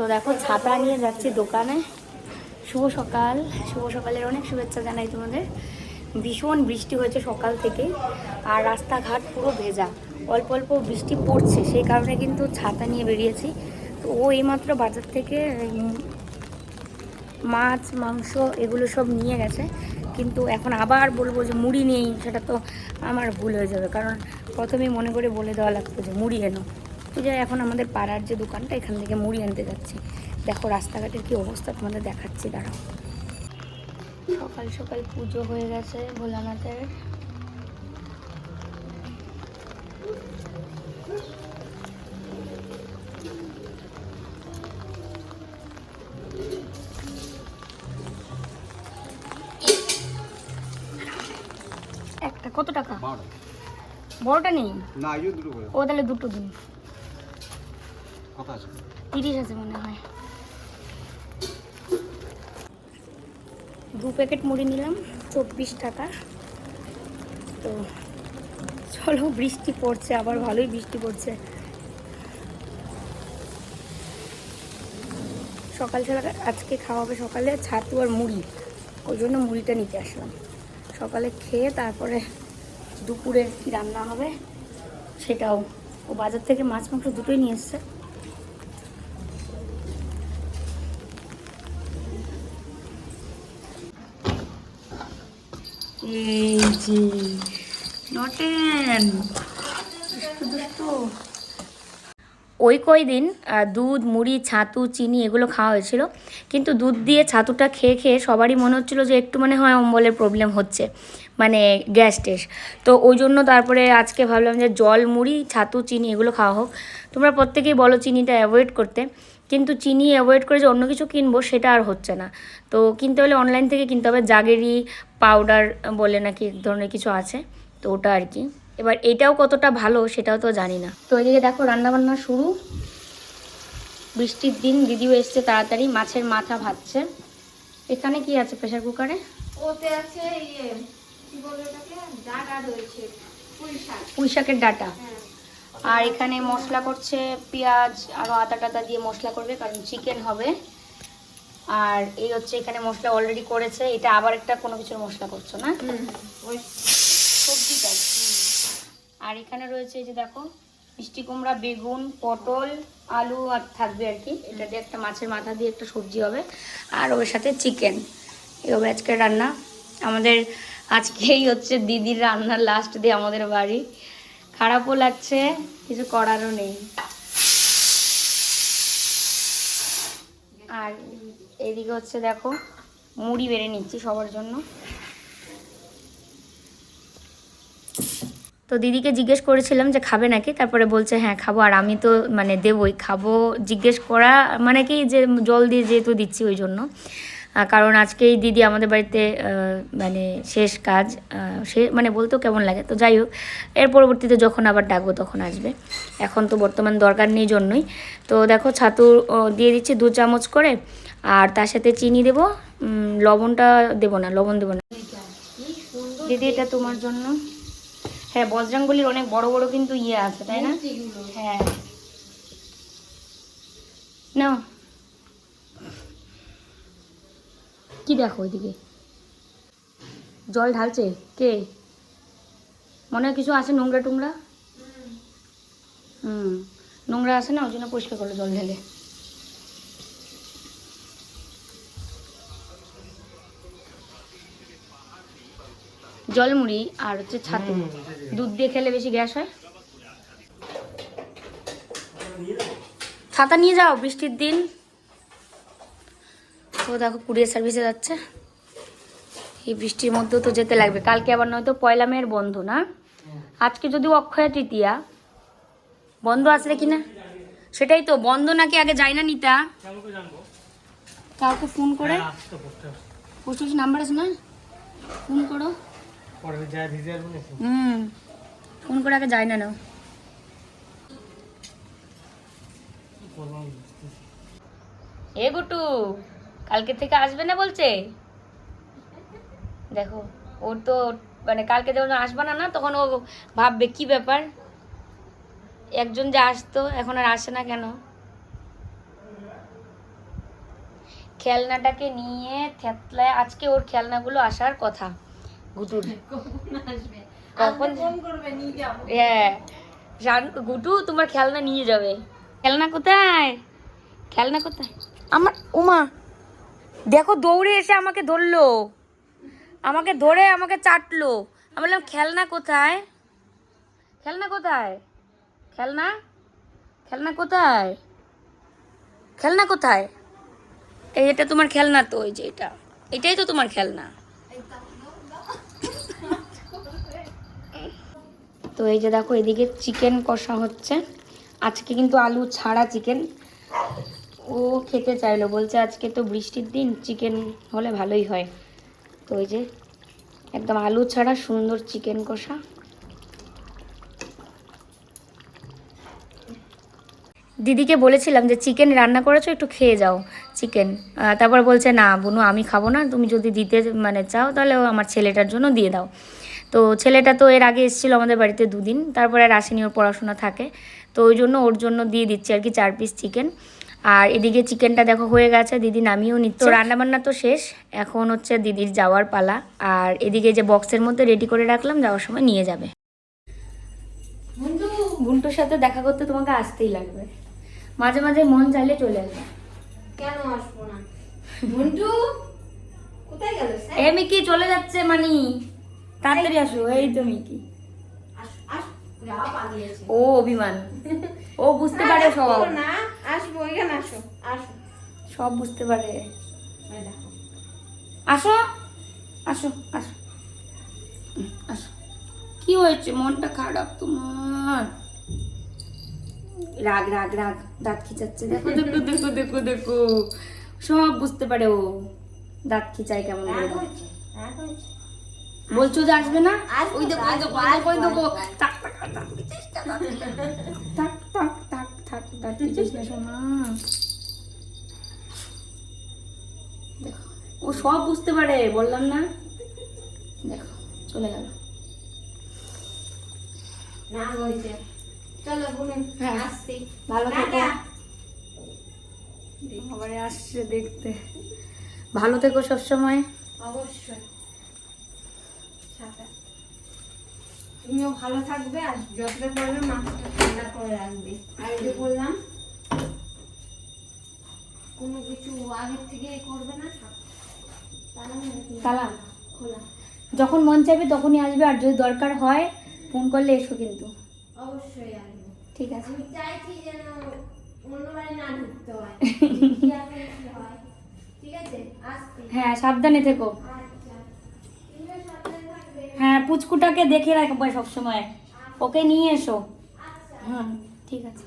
তো দেখো ছাতা নিয়ে যাচ্ছি দোকানে। শুভ সকাল। শুভ সকালের অনেক শুভেচ্ছা জানাই তোমাদের। ভীষণ বৃষ্টি হয়েছে সকাল থেকে, আর রাস্তাঘাট পুরো ভেজা। অল্প অল্প বৃষ্টি পড়ছে, সেই কারণে কিন্তু ছাতা নিয়ে বেরিয়েছি। তো ও এইমাত্র বাজার থেকে মাছ, মাংস এগুলো সব নিয়ে গেছে। কিন্তু এখন আবার বলব যে মুড়ি নেই, সেটা তো আমার ভুল হয়ে যাবে। কারণ প্রথমেই মনে করে বলে দেওয়া লাগতো যে মুড়ি এনো। যে এখন আমাদের পাড়ার যে দোকানটা এখান থেকে মুড়ি আনতে যাচ্ছি। দেখো রাস্তাঘাটের কি অবস্থা তোমাদের দেখাচ্ছি দাঁড়াও। সকাল সকাল পুজো হয়ে গেছে ভোলানাথের। একটা কত টাকা? বড়টা নেই? না ও তাহলে দুটো দিন। তিরিশ আছে মনে হয়। দু প্যাকেট মুড়ি নিলাম, চব্বিশ টাকা। তো চলো, বৃষ্টি পড়ছে, আবার ভালোই বৃষ্টি পড়ছে। সকাল সকাল আজকে খাওয়া হবে সকালে ছাতু আর মুড়ি। ওই জন্য মুড়িটা নিতে আসলাম। সকালে খেয়ে তারপরে দুপুরে কি রান্না হবে সেটাও। ও বাজার থেকে মাছ মাংস দুটোই নিয়ে এসছে। এই যে নটেন ওই কয়দিন দুধ, মুড়ি, ছাতু, চিনি এগুলো খাওয়া হয়েছিল। কিন্তু দুধ দিয়ে ছাতুটা খেয়ে খেয়ে সবারই মনে হচ্ছিল যে একটু মানে হয় অম্বলের প্রবলেম হচ্ছে মানে গ্যাস টেস। তো ওই জন্য তারপরে আজকে ভাবলাম যে জল, মুড়ি, ছাতু, চিনি এগুলো খাওয়া হোক। তোমরা প্রত্যেকেই বলো চিনিটা অ্যাভয়েড করতে। কিন্তু চিনি অ্যাভয়েড করে যে অন্য কিছু কিনবো সেটা আর হচ্ছে না। তো কিনতে হলে অনলাইন থেকে কিনতে হবে। জাগেরি পাউডার বলে নাকি এক ধরনের কিছু আছে তো ওটা আর কি। এবার এটাও কতটা ভালো সেটাও তো জানি না। তো এদিকে দেখো রান্নাবান্না শুরু। বৃষ্টির দিন দিদিও এসছে তাড়াতাড়ি মাছের মাথা ভাজছে। এখানে কি আছে প্রেশার কুকারে ওতে আছে ইয়ে কি বলে ওটাকে? ডাটা রয়েছে পুঁই শাক পুঁই শাকের ডাটা। হ্যাঁ। আর এখানে মশলা করছে পেঁয়াজ আরও আদা টাদা দিয়ে মশলা করবে কারণ চিকেন হবে। আর এই হচ্ছে এখানে মশলা অলরেডি করেছে এটা আবার একটা কোনো কিছুর মশলা করছ না? ওই সবজিটাই। আর এখানে রয়েছে এই যে দেখো মিষ্টি কুমড়া বেগুন পটল আলু আর থাকবে আর কি। এটা দিয়ে একটা মাছের মাথা দিয়ে একটা সবজি হবে। আর ওর সাথে চিকেন এই হবে আজকের রান্না। আমাদের আজকেই হচ্ছে দিদির রান্নার লাস্ট দিয়ে আমাদের বাড়ি। খারাপও লাগছে, কিছু করারও নেই। আর এদিকে হচ্ছে দেখো, মুড়ি বেড়ে নিচ্ছি সবার জন্য। তো দিদিকে জিজ্ঞেস করেছিলাম যে খাবে নাকি, তারপরে বলছে হ্যাঁ খাব। আর আমি তো মানে দেবই, খাব জিজ্ঞেস করা মানে কি যে জল দিয়ে যেহেতু দিচ্ছি ওই জন্য। কারণ আজকেই দিদি আমাদের বাড়িতে মানে শেষ কাজ সে মানে বলতেও কেমন লাগে। তো যাই হোক এর পরবর্তীতে যখন আবার ডাকবো তখন আসবে। এখন তো বর্তমান দরকার নেই জন্যই। তো দেখো ছাতু দিয়ে দিচ্ছি দু চামচ করে আর তার সাথে চিনি দেবো। লবণটা দেবো না লবণ দেবো না। দিদি এটা তোমার জন্য। হ্যাঁ বজরাঙ্গলির অনেক বড় বড় কিন্তু ইয়ে আছে তাই না? হ্যাঁ না কি দেখো ওইদিকে? জল ঢালছে? কে? মনে হয় কিছু আছে নোংরা টোংরা? হুম। নোংরা আছে না? ওই জন্য পরিষ্কার করল জল ঢেলে। জলমুড়ি আর হচ্ছে ছাতু। দুধ দিয়ে খেলে বেশি গ্যাস হয়। ছাতা নিয়ে যাও বৃষ্টির দিন। তো দেখো কুরিয়ার সার্ভিসে যাচ্ছে। এই বৃষ্টির মধ্যেও তো যেতে লাগবে। কালকে আবার নয়তো পয়লা মেয়ের বন্ধ না? আজকে যদি অক্ষয় তৃতীয়া বন্ধ আসলে কি না? সেটাই তো বন্ধ নাকি আগে যায় না নিতা? কাউকে ফোন করে? পোস্ট অফিস নাম্বার আছে না? ফোন করো। হুম ফোন করে আগে যায় না নাও। এ গুটু কালকে থেকে আসবে না বলছে? দেখো, ওর তো মানে কালকে যখন আসবে না না, তখন ও ভাববে, কি ব্যাপার? একজন যে আসতো, এখন আর আসে না কেন? খেলনাটাকে নিয়ে থেতলায়, আজকে ওর খেলনাগুলো আসার কথা, গুটুর। কখন হ্যাঁ গুটু, তোমার খেলনা নিয়ে যাবে। খেলনা কোথায়? খেলনা কোথায়? আমার, উমা দেখো দৌড়ে এসে আমাকে ধরলো। আমাকে ধরে আমাকে চাটলো। আমি বললাম, খেলনা কোথায়? খেলনা কোথায়? খেলনা? খেলনা কোথায়? খেলনা কোথায়? এই এটা তোমার খেলনা তো, ওই যে এটা। এটাই তো তোমার খেলনা। তো এই যে দেখো, এদিকে চিকেন কষা হচ্ছে। আজকে কিন্তু আলু ছাড়া চিকেন। ও খেতে চাইলো। বলছে, আজকে তো বৃষ্টির দিন চিকেন হলে ভালোই হয়। তো ওই যে একদম আলু ছাড়া সুন্দর চিকেন কষা। দিদিকে বলেছিলাম যে চিকেন রান্না করেছ, একটু খেয়ে যাও চিকেন তারপর বলছে, না বুনু, আমি খাব না। তুমি যদি দিতে মানে চাও, তাহলে আমার ছেলেটার জন্য দিয়ে দাও। তো ছেলেটা তো এর আগে এসেছিল আমাদের বাড়িতে দুদিন। তারপরে আর আসেনি, ওর পড়াশোনা থাকে। তো ওই জন্য ওর জন্য দিয়ে দিচ্ছি আর কি, চার পিস চিকেন আর এদিকে চিকেনটা দেখো হয়ে গেছে দিদি নামিয়েও নিচ্ছে। তো রান্নাবান্না তো শেষ এখন হচ্ছে দিদির যাওয়ার পালা। আর এদিকে যে বক্সের মধ্যে রেডি করে রাখলাম যাওয়ার সময় নিয়ে যাবে। গুন্টুর সাথে দেখা করতে তোমাকে আসতেই লাগবে। মাঝে মাঝে মন চাইলে চলে আসবে। কেন আসব না? বন্ধু কোথায় গেল এ মিকি চলে যাচ্ছে মানি। তাড়াতাড়ি আসো এই তো মিকি। ও অভিমান। ও বুঝতে পারে সব। না আসব এখানে আসো আসো। সব বুঝতে পারে। আসো আসো আসো। আসো। কি হয়েছে? মনটা খারাপ তোমার? রাগ রাগ রাগ দাঁত খিচাচ্ছে। দেখো দেখো দেখো দেখো দেখো। সব বুঝতে পারে ও। দাঁত খিচাই কেমন করে। বলছো যে আসবে না? ওই দেখো ওই দেখো ওই আসব, দেখো। টাক টাক টাক টাক না, টাক টাক টাক টাক টাক খিচিস না দেখো ও সব বুঝতে পারে বললাম না? দেখো চলে গেল। রাগ হয়েছে। চলো হ্যাঁ। আসছি। ভালো থেকো। আবার আসছে দেখতে। ভালো থেকো সবসময়। অবশ্যই সাথে তুমিও ভালো থাকবে আর যতটা পারবে মাথাটা ঠান্ডা করে রাখবে। আর যে বললাম কোনো কিছু আগের থেকে করবে না। তালা খোলা। যখন মন চাইবে তখনই আসবে আর যদি দরকার হয় ফোন করলে এসো কিন্তু। অবশ্যই আসবে। ঠিক আছে। আমি চাইছি যেন অন্য বাড়ি না ঢুকতে হয়। ঠিক আছে হ্যাঁ সাবধানে থেকো। হ্যাঁ পুচকুটাকে দেখে রাখব সবসময়। ওকে নিয়ে এসো। হ্যাঁ ঠিক আছে।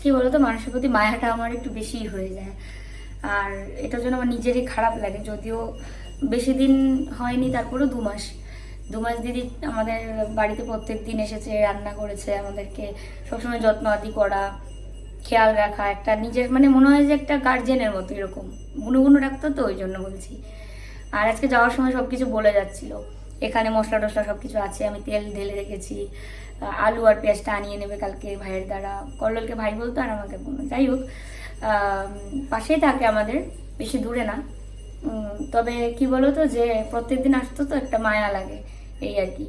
কি বলতো, মানুষের প্রতি মায়াটা আমার একটু বেশিই হয়ে যায়। আর এটার জন্য আমার নিজেরই খারাপ লাগে, যদিও বেশি দিন হয়নি, তারপরেও দু মাস। দু মাস দিদি আমাদের বাড়িতে প্রত্যেক দিন এসেছে, রান্না করেছে, আমাদেরকে সবসময় যত্ন আদি করা, খেয়াল রাখা, একটা নিজের মানে মনে হয় যে একটা গার্জেনের মতো এরকম। গুনো গুনো রাখতো তো, ওই জন্য বলছি। আর আজকে যাওয়ার সময় সব কিছু বলে যাচ্ছিল। এখানে মশলা টশলা সব কিছু আছে, আমি তেল ঢেলে রেখেছি। আলু আর পেঁয়াজটা আনিয়ে নেবে কালকে ভাইয়ের দ্বারা। কল্লোলকে ভাই বলতো আর আমাকে। যাই হোক পাশেই থাকে আমাদের, বেশি দূরে না। তবে কি বলতো যে প্রত্যেকদিন আসতো তো, একটা মায়া লাগে। এই আর কি।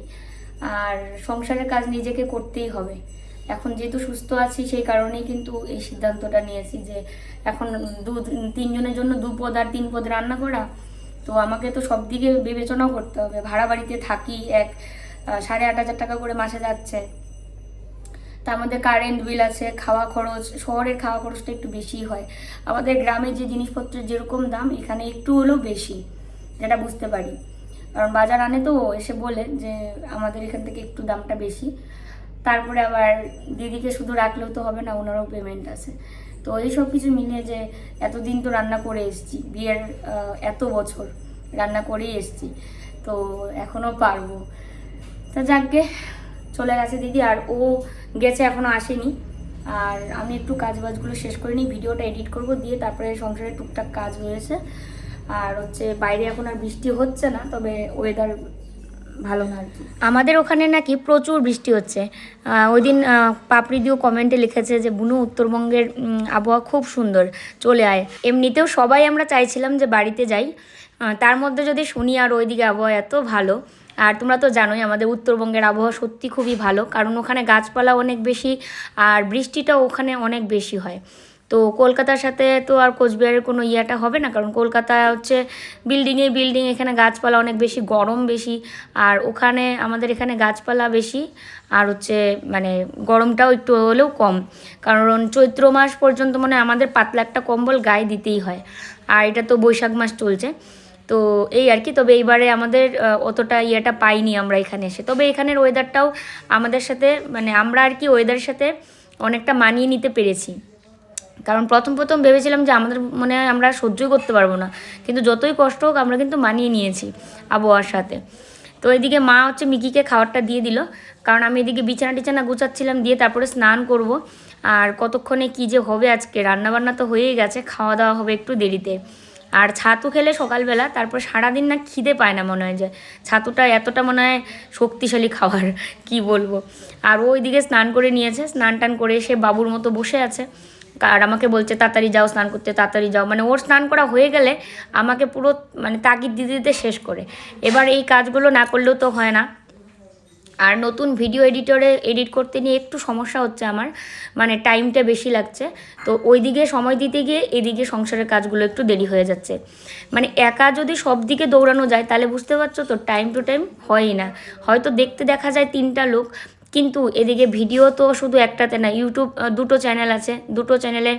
আর সংসারের কাজ নিজেকে করতেই হবে। এখন যেহেতু সুস্থ আছি, সেই কারণেই কিন্তু এই সিদ্ধান্তটা নিয়েছি যে এখন দু, তিনজনের জন্য দু পদ আর তিন পদ রান্না করা, তো আমাকে তো সব দিকে বিবেচনাও করতে হবে। ভাড়া বাড়িতে থাকি এক সাড়ে আট হাজার টাকা করে মাসে যাচ্ছে। তার মধ্যে কারেন্ট বিল আছে, খাওয়া খরচ, শহরের খাওয়া খরচটা একটু বেশি হয়। আমাদের গ্রামে যে জিনিসপত্রের যেরকম দাম, এখানে একটু হলেও বেশি, যেটা বুঝতে পারি। কারণ বাজার আনে তো, এসে বলে যে আমাদের এখান থেকে একটু দামটা বেশি। তারপরে আবার দিদিকে শুধু রাখলেও তো হবে না, ওনারও পেমেন্ট আছে। তো এই সব কিছু মিলিয়ে যে এতদিন তো রান্না করে এসেছি, বিয়ের এত বছর রান্না করেই এসেছি, তো এখনও পারব। তা যাকগে, চলে গেছে দিদি আর ও গেছে এখনও আসেনি। আর আমি একটু কাজ বাজগুলো শেষ করে নিই, ভিডিওটা এডিট করব, দিয়ে তারপরে সংসারে টুকটাক কাজ রয়েছে। আর হচ্ছে বাইরে এখন আর বৃষ্টি হচ্ছে না তবে ওয়েদার ভালো না আমাদের ওখানে নাকি প্রচুর বৃষ্টি হচ্ছে। ওই দিন আহ, পাপড়ি দিও কমেন্টে লিখেছে যে বুনু উত্তরবঙ্গের আবহাওয়া খুব সুন্দর চলে আয়। এমনিতেও সবাই আমরা চাইছিলাম যে বাড়িতে যাই। তার মধ্যে যদি শুনি আর ওইদিকে আবহাওয়া এত ভালো আর তোমরা তো জানোই আমাদের উত্তরবঙ্গের আবহাওয়া সত্যি খুবই ভালো কারণ ওখানে গাছপালা অনেক বেশি আর বৃষ্টিটাও ওখানে অনেক বেশি হয়। তো কলকাতার সাথে তো আর কোচবিহারের কোনো ইয়াটা হবে না, কারণ কলকাতা হচ্ছে বিল্ডিংয়ে বিল্ডিং এখানে গাছপালা অনেক বেশি, গরম বেশি, আর ওখানে আমাদের এখানে গাছপালা বেশি, আর হচ্ছে মানে গরমটাও একটু হলেও কম, কারণ চৈত্র মাস পর্যন্ত মানে আমাদের পাতলা একটা কম্বল গায়ে দিতেই হয়, আর এটা তো বৈশাখ মাস চলছে, তো এই আর কি, তবে এইবারে আমাদের অতটা ইয়েটা পাইনি আমরা এখানে এসে, তবে এখানের ওয়েদারটাও আমাদের সাথে মানে আমরা আর কি ওয়েদারের সাথে অনেকটা মানিয়ে নিতে পেরেছি। কারণ প্রথম প্রথম ভেবেছিলাম যে আমাদের মনে হয় আমরা সহ্যই করতে পারব না। কিন্তু যতই কষ্ট হোক, আমরা কিন্তু মানিয়ে নিয়েছি আবহাওয়ার সাথে। তো এদিকে মা হচ্ছে মিকিকে খাবারটা দিয়ে দিল। কারণ আমি এদিকে বিছানা টিছানা গুছাচ্ছিলাম, দিয়ে তারপরে স্নান করব। আর কতক্ষণে কী যে হবে আজকে, রান্নাবান্না তো হয়েই গেছে খাওয়া দাওয়া হবে একটু দেরিতে। আর ছাতু খেলে সকালবেলা, তারপর সারাদিন না খিদে পায় না মনে হয় যে। ছাতুটা এতটা মনে হয় শক্তিশালী খাবার, কি বলব। আর ওইদিকে স্নান করে নিয়েছে স্নান টান করে সে বাবুর মতো বসে আছে। আর আমাকে বলছে, তাড়াতাড়ি যাও, স্নান করতে তাড়াতাড়ি যাও। মানে ওর স্নান করা হয়ে গেলে আমাকে পুরো মানে তাগিদ দিতে দিতে শেষ করে। এবার এই কাজগুলো না করলেও তো হয় না। আর নতুন ভিডিও এডিটরে এডিট করতে নিয়ে একটু সমস্যা হচ্ছে আমার মানে টাইমটা বেশি লাগছে। তো ওই দিকে সময় দিতে গিয়ে এদিকে সংসারের কাজগুলো একটু দেরি হয়ে যাচ্ছে। মানে একা যদি সব দিকে দৌড়ানো যায়, তাহলে বুঝতে পারছ তো, টাইম টু টাইম হয়ই না। হয়তো দেখতে দেখা যায় তিনটা লোক কিন্তু এদিকে ভিডিও তো শুধু একটাতে না ইউটিউব দুটো চ্যানেল আছে। দুটো চ্যানেলে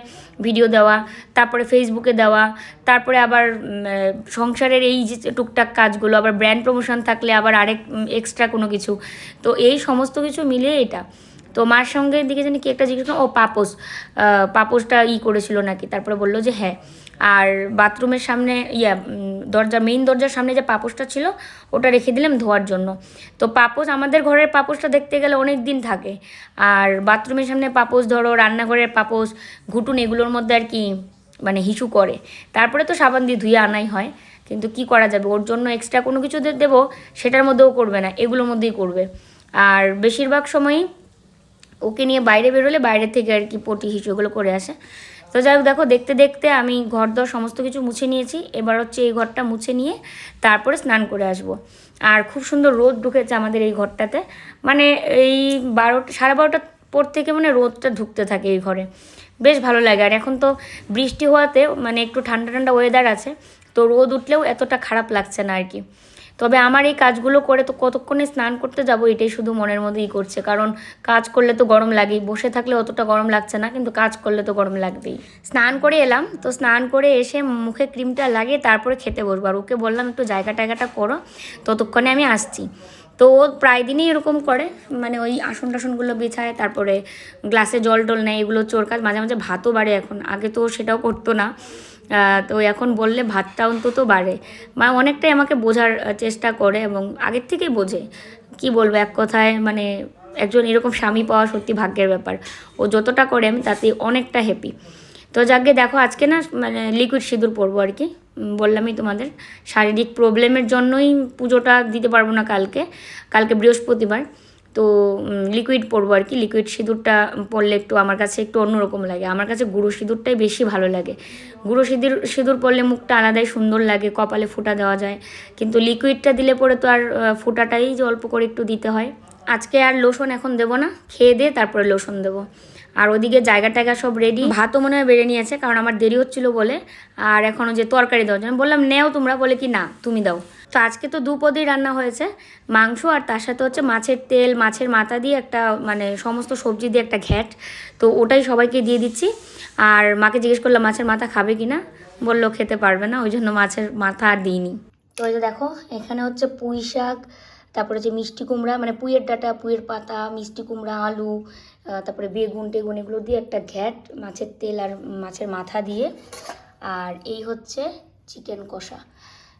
ভিডিও দেওয়া, তারপরে ফেসবুকে দেওয়া, তারপরে আবার সংসারের এই যে টুকটাক কাজগুলো, আবার ব্র্যান্ড প্রমোশন থাকলে আবার আরেক এক্সট্রা কোনো কিছু। তো এই সমস্ত কিছু মিলিয়ে এটা। তো মার সঙ্গে দিকে জানি কি একটা জিজ্ঞেস ও পাপোস পাপোসটা ই করেছিল নাকি? তারপরে বলল যে হ্যাঁ। আর বাথরুমের সামনে, ইয়া দরজা মেইন দরজার সামনে যে পাপোসটা ছিল, ওটা রেখে দিলাম ধোয়ার জন্য। তো পাপোস আমাদের ঘরের পাপোসটা দেখতে গেলে অনেক দিন থাকে। আর বাথরুমের সামনে পাপোস ধরো, রান্নাঘরের পাপোস ঘুটুন, এগুলোর মধ্যে আর কি মানে হিসু করে। তারপরে তো সাবান দিয়ে ধুয়ে আনাই হয়, কিন্তু কি করা যাবে? ওর জন্য এক্সট্রা কোনো কিছু দেবো, সেটার মধ্যেও করবে না, এগুলোর মধ্যেই করবে। আর বেশিরভাগ সময়ই ওকে নিয়ে বাইরে বেরোলে বাইরে থেকে আর কি পটি, হিসু এগুলো করে আসে। তো যাই হোক, দেখো, দেখতে দেখতে আমি ঘর দর সমস্ত কিছু মুছে নিয়েছি। এবার হচ্ছে এই ঘরটা মুছে নিয়ে তারপরে স্নান করে আসব। আর খুব সুন্দর রোদ ঢুকেছে আমাদের এই ঘরটাতে। মানে এই বারোটা, সাড়ে বারোটার পর থেকে মানে রোদটা ঢুকতে থাকে এই ঘরে। বেশ ভালো লাগে। আর এখন তো বৃষ্টি হওয়াতে মানে একটু ঠান্ডা ঠান্ডা ওয়েদার আছে, তো রোদ উঠলেও এতটা খারাপ লাগছে না আর কি। তবে আমার এই কাজগুলো করে তো কতক্ষণে স্নান করতে যাব এটাই শুধু মনের মধ্যেই করছে। কারণ কাজ করলে তো গরম লাগেই, বসে থাকলে অতটা গরম লাগছে না, কিন্তু কাজ করলে তো গরম লাগবেই। স্নান করে এলাম, তো স্নান করে এসে মুখে ক্রিমটা লাগিয়ে তারপরে খেতে বসবো। আর ওকে বললাম, একটু জায়গা টায়গাটা করো, ততক্ষণে আমি আসছি। তো ও প্রায় দিনই এরকম করে মানে ওই আসন টাসনগুলো বিছায়, তারপরে গ্লাসে জল টল নেয়, এগুলো চোর কাজ, মাঝে মাঝে ভাতও বাড়ে এখন। আগে তো সেটাও করতো না। তো এখন বললে ভাতটা অন্তত বাড়ে। মা অনেকটাই আমাকে বোঝার চেষ্টা করে এবং আগের থেকেই বোঝে। কি বলব, এক কথায় মানে একজন এরকম স্বামী পাওয়া সত্যি ভাগ্যের ব্যাপার। ও যতটা করে আমি তাতে অনেকটা হ্যাপি তো যাকে দেখো, আজকে না মানে লিকুইড সিঁদুর পরবো আর কি। বললামই তোমাদের, শারীরিক প্রবলেমের জন্যই পুজোটা দিতে পারব না কালকে। কালকে বৃহস্পতিবার। তো লিকুইড পরবো আর কি। লিকুইড সিঁদুরটা পরলে একটু আমার কাছে একটু অন্যরকম লাগে। আমার কাছে গুঁড়ো সিঁদুরটাই বেশি ভালো লাগে। গুঁড়ো সিঁদুর সিঁদুর পরলে মুখটা আলাদাই সুন্দর লাগে, কপালে ফোঁটা দেওয়া যায়। কিন্তু লিকুইডটা দিলে পরে তো আর ফোঁটাটাই যে অল্প করে একটু দিতে হয়। আজকে আর লোশন এখন দেবো না। খেয়ে দিয়ে তারপরে লোশন দেবো। আর ওদিকে জায়গা টায়গা সব রেডি ভাতও মনে হয় বেড়ে নিয়েছে, কারণ আমার দেরি হচ্ছিল বলে। আর এখনও যে তরকারি দেওয়ার জন্য, বললাম, নেও তোমরা। বলে কি, না, তুমি দাও। তো আজকে তো দু পদেই রান্না হয়েছে। মাংস আর তার সাথে হচ্ছে মাছের তেল, মাছের মাথা দিয়ে একটা মানে সমস্ত সবজি দিয়ে একটা ঘ্যাট। তো ওটাই সবাইকে দিয়ে দিচ্ছি। আর মাকে জিজ্ঞেস করলাম, মাছের মাথা খাবে কি না বলল, খেতে পারবে না, ওই জন্য মাছের মাথা আর দিইনি। তো এই যে দেখো, এখানে হচ্ছে পুঁই শাক, তারপরে যে মিষ্টি কুমড়া মানে পুঁইয়ের ডাঁটা, পুঁইয়ের পাতা, মিষ্টি কুমড়া, আলু তারপরে বেগুন টেগুন, এগুলো দিয়ে একটা ঘ্যাট, মাছের তেল আর মাছের মাথা দিয়ে। আর এই হচ্ছে চিকেন কষা।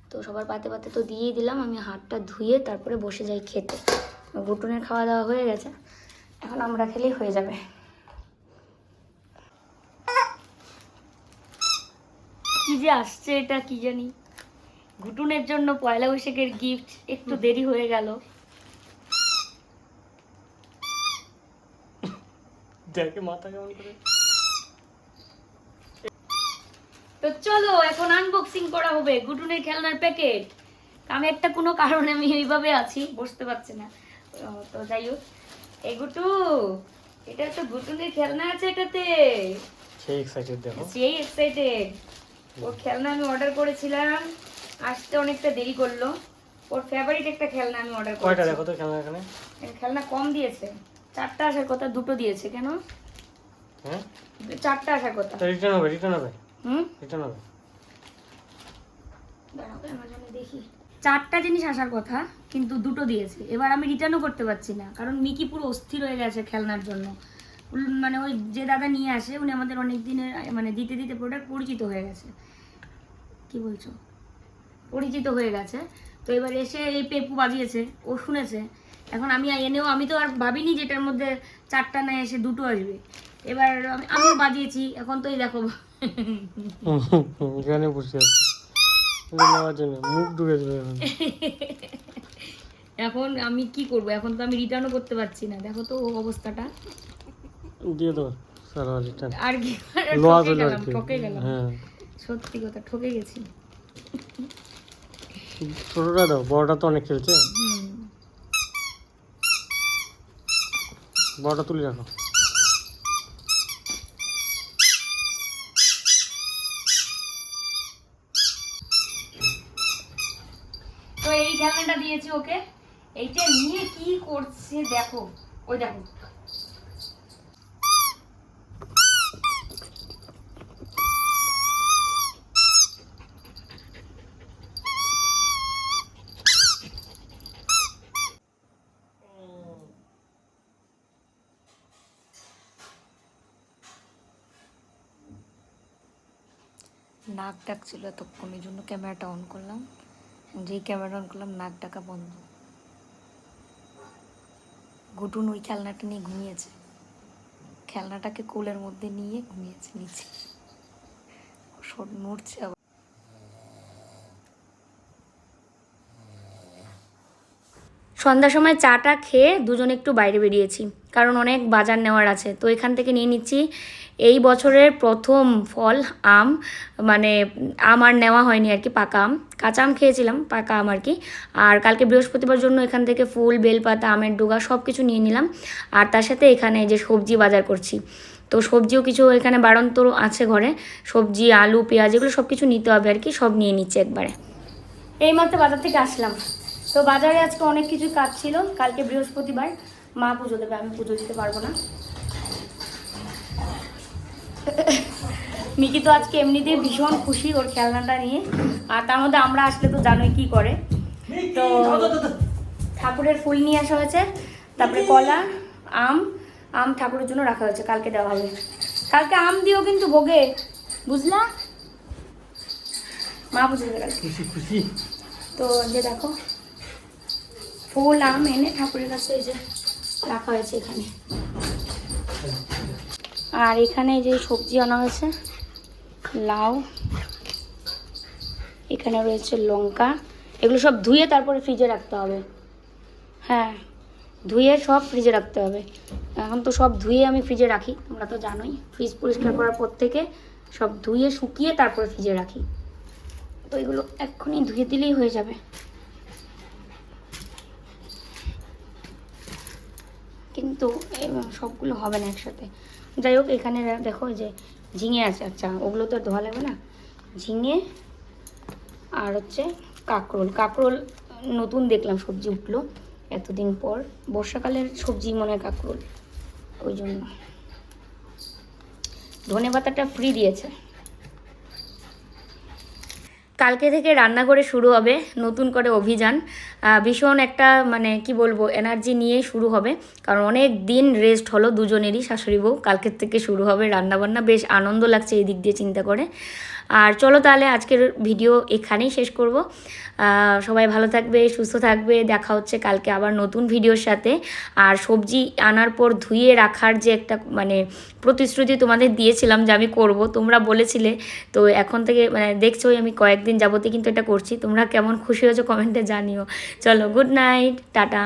তো সবার পাতে পাতে তো দিয়েই দিলাম আমি হাতটা ধুয়ে তারপরে বসে যাই খেতে। বুটনের খাওয়া দাওয়া হয়ে গেছে এখন আমরা খেলেই হয়ে যাবে। কি যে আসছে এটা কি জানি? ঘুটুনের জন্য পয়লা বৈশাখের গিফট একটু দেরি হয়ে গেল। দেখে মাথা কেমন করে? তো চলো এখন আনবক্সিং করা হবে গুটুনের খেলনার প্যাকেট আমি একটা কোনো কারণে আমি এইভাবে আছি বসতে পারছি না। তো যাই হোক। এই গুটু এটা তো গুটুনের খেলনা আছে এটাতে। সেই এক্সাইটেড দেখো। সেই এক্সাইটেড ওর খেলনা আমি অর্ডার করেছিলাম। আসতে অনেকটা দেরি করল। ওর ফেভারিট একটা খেলনা আমি অর্ডার করেছি। কয়টা দেখো তো খেলনা এখানে? খেলনা কম দিয়েছে। চারটা আসার কথা দুটো দিয়েছে কেন? হ্যাঁ? চারটা আসার কথা। রিটার্ন হবে রিটার্ন হবে। হুম? রিটার্ন হবে দেখি। চারটা জিনিস আসার কথা কিন্তু দুটো দিয়েছে। এবার আমি রিটার্নও করতে পারছি না কারণ মিকি পুরো অস্থির হয়ে গেছে খেলনার জন্য। মানে ওই যে দাদা নিয়ে আসে উনি আমাদের অনেক দিনের মানে দিতে দিতে প্রোডাক্ট পরিচিত হয়ে গেছে। কি বলছো? পরিচিত হয়ে গেছে। তো এবার এসে এই পেপু বাজিয়েছে ও শুনেছে। এখন আমি এনেও আমি তো আর ভাবিনি যেটার মধ্যে চারটা না এসে দুটো আসবে। এবার আমি আমিও বাজিয়েছি এখন তো এই দেখো। এখানে বসে আছে। নেওয়ার জন্য মুখ যাবে এখন। আমি কি করব? এখন তো আমি রিটার্নও করতে পারছি না। দেখো তো অবস্থাটা। দিয়ে দাও সারা রিটার্ন আর কি ঠকে চলে আর কি। ঠকে গেলাম। হ্যাঁ। সত্যি কথা ঠকে গেছি। ছোটটা দাও বড়টা তো অনেক খেলছে। বড়টা তুলে রাখো। খেলনাটা দিয়েছি ওকে। এইটা নিয়ে কি করছে দেখো। ওই দেখো। নাক ডাকছিল এতক্ষণ এই জন্য, ক্যামেরাটা অন করলাম। যেই ক্যামেরা অন করলাম, নাক ডাকা বন্ধ। গুটুন ওই খেলনাটা নিয়ে ঘুমিয়েছে। খেলনাটাকে কোলের মধ্যে নিয়ে ঘুমিয়েছে নিচে। নড়ছে আবার। সন্ধ্যার সময় চাটা খেয়ে দুজন একটু বাইরে বেরিয়েছি, কারণ অনেক বাজার নেওয়ার আছে। তো এখান থেকে নিয়ে নিচ্ছি এই বছরের প্রথম ফল আম মানে আম আর নেওয়া হয়নি আর কি, পাকা আম। কাঁচা আম খেয়েছিলাম, পাকা আম আর কি। আর কালকে বৃহস্পতিবার জন্য এখান থেকে ফুল, বেলপাতা, আমের ডোগা সব কিছু নিয়ে নিলাম। আর তার সাথে এখানে যে সবজি বাজার করছি। তো সবজিও কিছু এখানে বাড়ন্ত আছে ঘরে। সবজি, আলু, পেঁয়াজ এগুলো সব কিছু নিতে হবে আর কি, সব নিয়ে নিচ্ছে একবারে। এইমাত্র বাজার থেকে আসলাম। তো বাজারে আজকে অনেক কিছু কাজ ছিল। কালকে বৃহস্পতিবার মা পুজো দেবে, আমি পুজো দিতে পারব না। মিকি তো আজকে এমনিতেই ভীষণ খুশি ওর খেলনাটা নিয়ে। আর তার মধ্যে আমরা আসলে তো জানোই কি করে। তো ঠাকুরের ফুল নিয়ে আসা হয়েছে তারপরে কলা আম আম ঠাকুরের জন্য রাখা হয়েছে কালকে দেওয়া হবে। কালকে আম দিও কিন্তু ভোগে বুঝলা? মা দেবে খুশি খুশি। তো যে দেখো ফুল আম এনে ঠাকুরের কাছে এই যে রাখা হয়েছে এখানে। আর এখানে যে সবজি আনা হয়েছে, লাউ, এখানে রয়েছে লঙ্কা, এগুলো সব ধুয়ে তারপরে ফ্রিজে রাখতে হবে। হ্যাঁ ধুয়ে সব ফ্রিজে রাখতে হবে। এখন তো সব ধুয়ে আমি ফ্রিজে রাখি, তোমরা তো জানোই। ফ্রিজ পরিষ্কার করার পর থেকে সব ধুয়ে শুকিয়ে তারপরে ফ্রিজে রাখি। তো এগুলো এক্ষুনি ধুয়ে দিলেই হয়ে যাবে। কিন্তু সবগুলো হবে না একসাথে। যাই হোক, এখানে দেখো যে ঝিঙে আছে। আচ্ছা ওগুলো তো ধোয়া লাগবে না? ঝিঙে আর হচ্ছে কাঁকরোল। কাঁকরোল নতুন দেখলাম, সবজি উঠল এতদিন পর। বর্ষাকালের সবজি মনে হয় কাঁকরোল, ওই জন্য। ধনে পাতাটা ফ্রি দিয়েছে। কালকে থেকে রান্নাঘরে শুরু হবে নতুন করে অভিযান। ভীষণ একটা মানে কি বলব এনার্জি নিয়ে শুরু হবে। কারণ অনেক দিন রেস্ট হলো দুজনেরই, শাশুড়ি বউ। কালকের থেকে শুরু হবে রান্নাবান্না। বেশ আনন্দ লাগছে এই দিক দিয়ে চিন্তা করে। আর চলো তাহলে আজকের ভিডিও এখানেই শেষ করব। সবাই ভালো থাকবে, সুস্থ থাকবে, দেখা হচ্ছে কালকে আবার নতুন ভিডিওর সাথে। আর সবজি আনার পর ধুয়ে রাখার যে একটা মানে প্রতিশ্রুতি তোমাদের দিয়েছিলাম যে আমি করব, তোমরা বলেছিলে। তো এখন থেকে মানে দেখছোই আমি কয়েকদিন যাবতে কিন্তু এটা করছি। তোমরা কেমন খুশি হয়েছো কমেন্টে জানিও। চলো গুড নাইট টাটা।